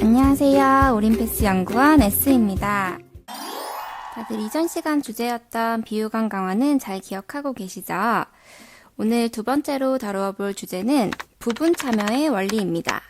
안녕하세요. 오림패스 연구원 S입니다. 다들 이전 시간 주제였던 비유관 강화는 잘 기억하고 계시죠? 오늘 두 번째로 다루어 볼 주제는 부분 참여의 원리입니다.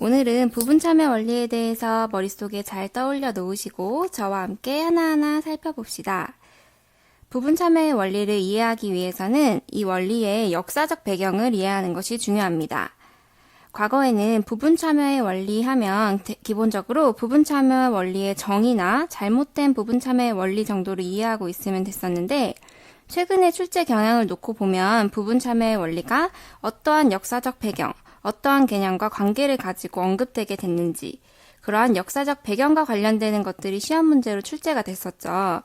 오늘은 부분 참여 원리에 대해서 머릿속에 잘 떠올려 놓으시고 저와 함께 하나하나 살펴봅시다. 부분 참여의 원리를 이해하기 위해서는 이 원리의 역사적 배경을 이해하는 것이 중요합니다. 과거에는 부분 참여의 원리 하면 대- 기본적으로 부분 참여 원리의 정의나 잘못된 부분 참여의 원리 정도를 이해하고 있으면 됐었는데 최근의 출제 경향을 놓고 보면 부분 참여의 원리가 어떠한 역사적 배경, 어떠한 개념과 관계를 가지고 언급되게 됐는지 그러한 역사적 배경과 관련되는 것들이 시험 문제로 출제가 됐었죠.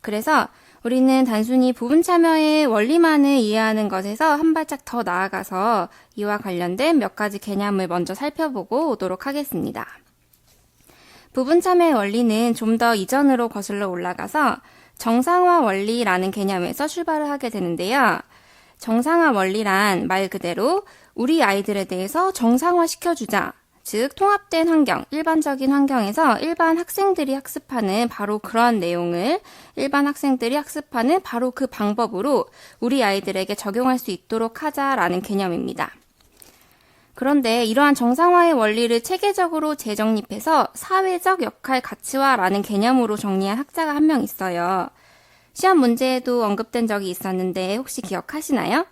그래서 우리는 단순히 부분 참여의 원리만을 이해하는 것에서 한 발짝 더 나아가서 이와 관련된 몇 가지 개념을 먼저 살펴보고 오도록 하겠습니다. 부분 참여의 원리는 좀 더 이전으로 거슬러 올라가서 정상화 원리라는 개념에서 출발을 하게 되는데요. 정상화 원리란 말 그대로 우리 아이들에 대해서 정상화 시켜주자. 즉, 통합된 환경, 일반적인 환경에서 일반 학생들이 학습하는 바로 그런 내용을 일반 학생들이 학습하는 바로 그 방법으로 우리 아이들에게 적용할 수 있도록 하자라는 개념입니다. 그런데 이러한 정상화의 원리를 체계적으로 재정립해서 사회적 역할 가치화라는 개념으로 정리한 학자가 한 명 있어요. 시험 문제에도 언급된 적이 있었는데 혹시 기억하시나요?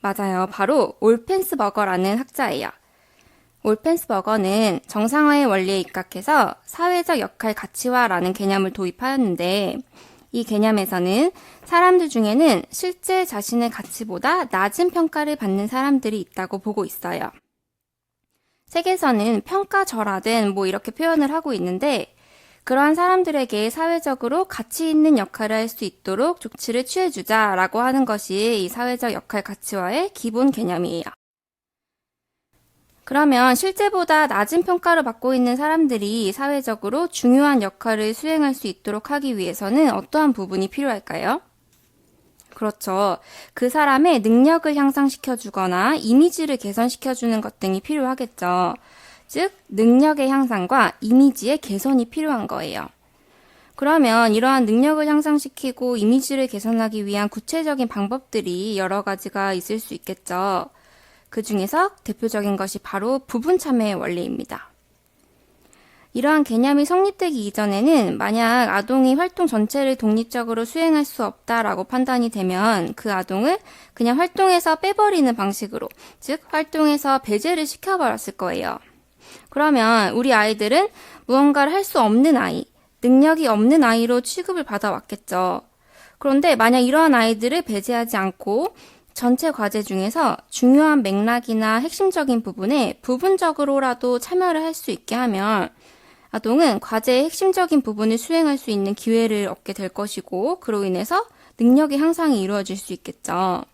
맞아요. 바로 올펜스버거라는 학자예요. 올펜스버거는 정상화의 원리에 입각해서 사회적 역할 가치화라는 개념을 도입하였는데 이 개념에서는 사람들 중에는 실제 자신의 가치보다 낮은 평가를 받는 사람들이 있다고 보고 있어요. 책에서는 평가절하든 뭐 이렇게 표현을 하고 있는데 그러한 사람들에게 사회적으로 가치 있는 역할을 할 수 있도록 조치를 취해주자라고 하는 것이 이 사회적 역할 가치화의 기본 개념이에요. 그러면 실제보다 낮은 평가를 받고 있는 사람들이 사회적으로 중요한 역할을 수행할 수 있도록 하기 위해서는 어떠한 부분이 필요할까요? 그렇죠. 그 사람의 능력을 향상시켜주거나 이미지를 개선시켜주는 것 등이 필요하겠죠. 즉, 능력의 향상과 이미지의 개선이 필요한 거예요. 그러면 이러한 능력을 향상시키고 이미지를 개선하기 위한 구체적인 방법들이 여러 가지가 있을 수 있겠죠. 그 중에서 대표적인 것이 바로 부분 참여의 원리입니다. 이러한 개념이 성립되기 이전에는 만약 아동이 활동 전체를 독립적으로 수행할 수 없다라고 판단이 되면 그 아동을 그냥 활동에서 빼버리는 방식으로, 즉, 활동에서 배제를 시켜버렸을 거예요. 그러면 우리 아이들은 무언가를 할 수 없는 아이, 능력이 없는 아이로 취급을 받아왔겠죠. 그런데 만약 이러한 아이들을 배제하지 않고 전체 과제 중에서 중요한 맥락이나 핵심적인 부분에 부분적으로라도 참여를 할 수 있게 하면 아동은 과제의 핵심적인 부분을 수행할 수 있는 기회를 얻게 될 것이고 그로 인해서 능력의 향상이 이루어질 수 있겠죠.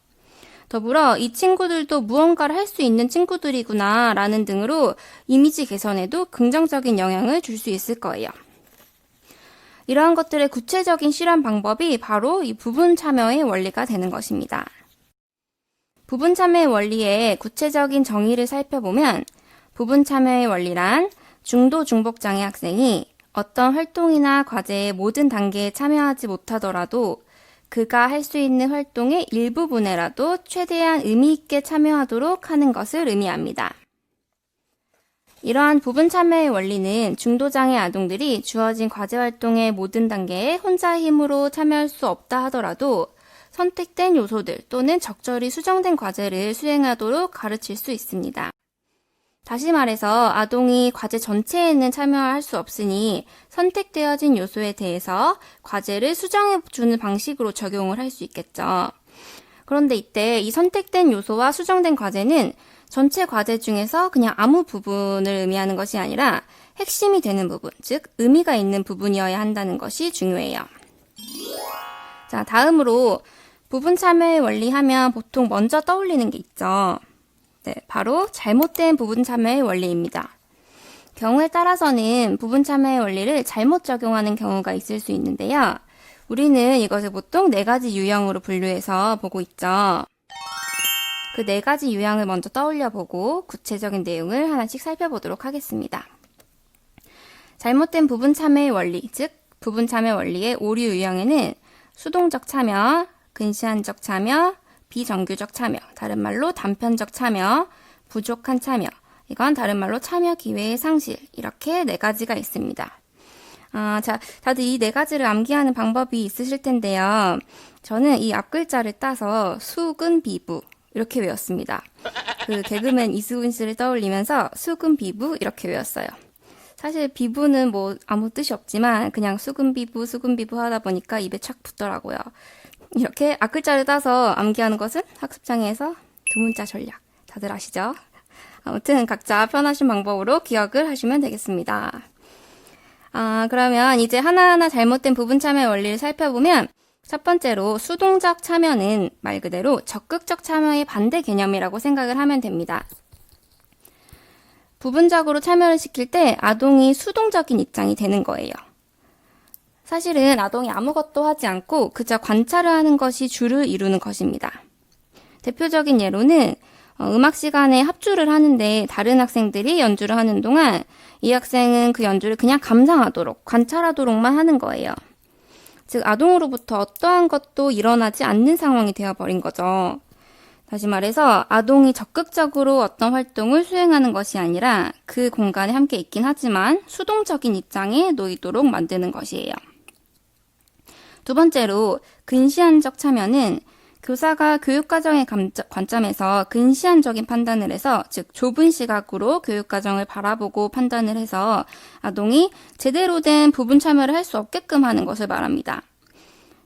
더불어 이 친구들도 무언가를 할 수 있는 친구들이구나 라는 등으로 이미지 개선에도 긍정적인 영향을 줄 수 있을 거예요. 이러한 것들의 구체적인 실현 방법이 바로 이 부분 참여의 원리가 되는 것입니다. 부분 참여의 원리의 구체적인 정의를 살펴보면 부분 참여의 원리란 중도 중복 장애 학생이 어떤 활동이나 과제의 모든 단계에 참여하지 못하더라도 그가 할 수 있는 활동의 일부분에라도 최대한 의미 있게 참여하도록 하는 것을 의미합니다. 이러한 부분 참여의 원리는 중도장애 아동들이 주어진 과제 활동의 모든 단계에 혼자 힘으로 참여할 수 없다 하더라도 선택된 요소들 또는 적절히 수정된 과제를 수행하도록 가르칠 수 있습니다. 다시 말해서 아동이 과제 전체에는 참여할 수 없으니 선택되어진 요소에 대해서 과제를 수정해 주는 방식으로 적용을 할 수 있겠죠. 그런데 이때 이 선택된 요소와 수정된 과제는 전체 과제 중에서 그냥 아무 부분을 의미하는 것이 아니라 핵심이 되는 부분, 즉 의미가 있는 부분이어야 한다는 것이 중요해요. 자, 다음으로 부분 참여의 원리 하면 보통 먼저 떠올리는 게 있죠. 네, 바로 잘못된 부분 참여의 원리입니다. 경우에 따라서는 부분 참여의 원리를 잘못 적용하는 경우가 있을 수 있는데요. 우리는 이것을 보통 네 가지 유형으로 분류해서 보고 있죠. 그 네 가지 유형을 먼저 떠올려 보고 구체적인 내용을 하나씩 살펴보도록 하겠습니다. 잘못된 부분 참여의 원리, 즉 부분 참여 원리의 오류 유형에는 수동적 참여, 근시안적 참여, 비정규적 참여, 다른 말로 단편적 참여, 부족한 참여, 이건 다른 말로 참여 기회의 상실, 이렇게 네 가지가 있습니다. 아, 자, 다들 이 네 가지를 암기하는 방법이 있으실 텐데요. 저는 이 앞글자를 따서 수근 비부, 이렇게 외웠습니다. 그 개그맨 이수근 씨를 떠올리면서 수근 비부, 이렇게 외웠어요. 사실 비부는 뭐 아무 뜻이 없지만 그냥 수근 비부, 수근 비부 하다 보니까 입에 착 붙더라고요. 이렇게 앞글자를 따서 암기하는 것은 학습장애에서 두 문자 전략. 다들 아시죠? 아무튼 각자 편하신 방법으로 기억을 하시면 되겠습니다. 아, 그러면 이제 하나하나 잘못된 부분 참여 원리를 살펴보면 첫 번째로 수동적 참여는 말 그대로 적극적 참여의 반대 개념이라고 생각을 하면 됩니다. 부분적으로 참여를 시킬 때 아동이 수동적인 입장이 되는 거예요. 사실은 아동이 아무것도 하지 않고 그저 관찰을 하는 것이 주를 이루는 것입니다. 대표적인 예로는 어, 음악 시간에 합주를 하는데 다른 학생들이 연주를 하는 동안 이 학생은 그 연주를 그냥 감상하도록, 관찰하도록만 하는 거예요. 즉, 아동으로부터 어떠한 것도 일어나지 않는 상황이 되어버린 거죠. 다시 말해서 아동이 적극적으로 어떤 활동을 수행하는 것이 아니라 그 공간에 함께 있긴 하지만 수동적인 입장에 놓이도록 만드는 것이에요. 두 번째로 근시안적 참여는 교사가 교육과정의 관점에서 근시안적인 판단을 해서 즉 좁은 시각으로 교육과정을 바라보고 판단을 해서 아동이 제대로 된 부분 참여를 할 수 없게끔 하는 것을 말합니다.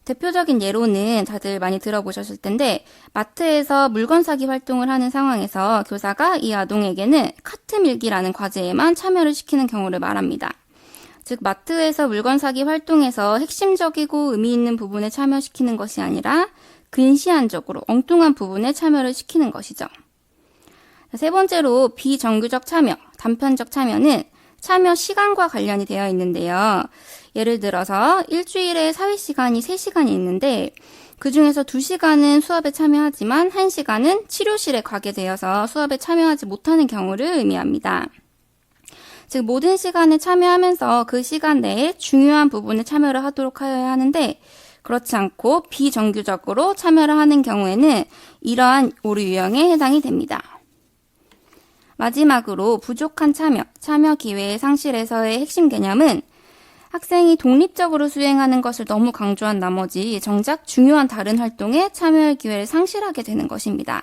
대표적인 예로는 다들 많이 들어보셨을 텐데 마트에서 물건 사기 활동을 하는 상황에서 교사가 이 아동에게는 카트 밀기라는 과제에만 참여를 시키는 경우를 말합니다. 즉 마트에서 물건 사기 활동에서 핵심적이고 의미 있는 부분에 참여시키는 것이 아니라 근시안적으로 엉뚱한 부분에 참여를 시키는 것이죠. 세 번째로 비정규적 참여, 단편적 참여는 참여 시간과 관련이 되어 있는데요. 예를 들어서 일주일에 사회 시간이 3시간이 있는데 그 중에서 2시간은 수업에 참여하지만 1시간은 치료실에 가게 되어서 수업에 참여하지 못하는 경우를 의미합니다. 즉 모든 시간에 참여하면서 그 시간 내에 중요한 부분에 참여를 하도록 하여야 하는데 그렇지 않고 비정규적으로 참여를 하는 경우에는 이러한 오류 유형에 해당이 됩니다. 마지막으로 부족한 참여, 참여 기회의 상실에서의 핵심 개념은 학생이 독립적으로 수행하는 것을 너무 강조한 나머지 정작 중요한 다른 활동에 참여할 기회를 상실하게 되는 것입니다.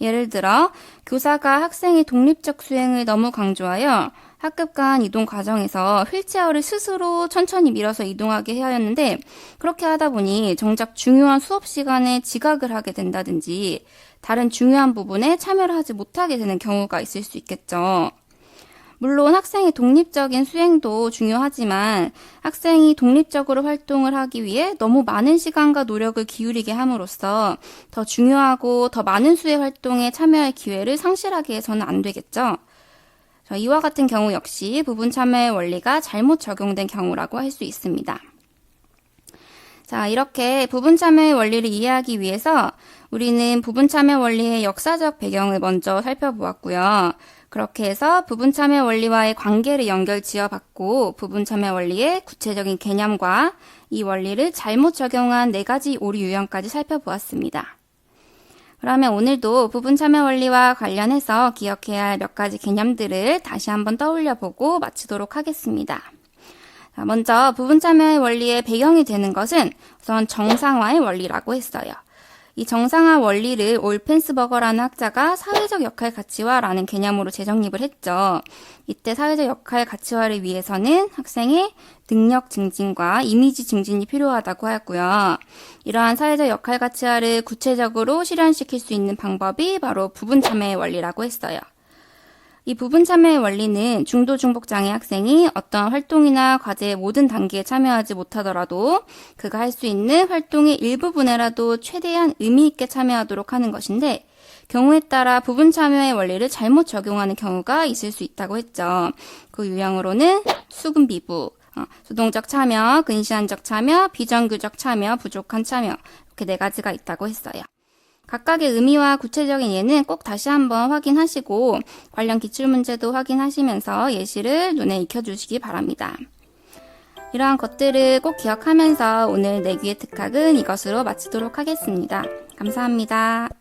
예를 들어 교사가 학생의 독립적 수행을 너무 강조하여 학급 간 이동 과정에서 휠체어를 스스로 천천히 밀어서 이동하게 해야 하는데 그렇게 하다 보니 정작 중요한 수업 시간에 지각을 하게 된다든지 다른 중요한 부분에 참여를 하지 못하게 되는 경우가 있을 수 있겠죠. 물론 학생의 독립적인 수행도 중요하지만 학생이 독립적으로 활동을 하기 위해 너무 많은 시간과 노력을 기울이게 함으로써 더 중요하고 더 많은 수의 활동에 참여할 기회를 상실하게 해서는 안 되겠죠. 이와 같은 경우 역시 부분 참여의 원리가 잘못 적용된 경우라고 할 수 있습니다. 자, 이렇게 부분 참여의 원리를 이해하기 위해서 우리는 부분 참여 원리의 역사적 배경을 먼저 살펴보았고요. 그렇게 해서 부분 참여 원리와의 관계를 연결 지어 봤고 부분 참여 원리의 구체적인 개념과 이 원리를 잘못 적용한 네 가지 오류 유형까지 살펴보았습니다. 그러면 오늘도 부분 참여 원리와 관련해서 기억해야 할 몇 가지 개념들을 다시 한번 떠올려 보고 마치도록 하겠습니다. 먼저 부분 참여의 원리의 배경이 되는 것은 우선 정상화의 원리라고 했어요. 이 정상화 원리를 올펜스버거라는 학자가 사회적 역할 가치화라는 개념으로 재정립을 했죠. 이때 사회적 역할 가치화를 위해서는 학생의 능력 증진과 이미지 증진이 필요하다고 하였고요. 이러한 사회적 역할 가치화를 구체적으로 실현시킬 수 있는 방법이 바로 부분 참여의 원리라고 했어요. 이 부분 참여의 원리는 중도 중복 장애 학생이 어떤 활동이나 과제의 모든 단계에 참여하지 못하더라도 그가 할 수 있는 활동의 일부분에라도 최대한 의미 있게 참여하도록 하는 것인데 경우에 따라 부분 참여의 원리를 잘못 적용하는 경우가 있을 수 있다고 했죠. 그 유형으로는 수금 비부, 어, 수동적 참여, 근시안적 참여, 비정규적 참여, 부족한 참여 이렇게 네 가지가 있다고 했어요. 각각의 의미와 구체적인 예는 꼭 다시 한번 확인하시고 관련 기출문제도 확인하시면서 예시를 눈에 익혀주시기 바랍니다. 이러한 것들을 꼭 기억하면서 오늘 내귀의 특학은 이것으로 마치도록 하겠습니다. 감사합니다.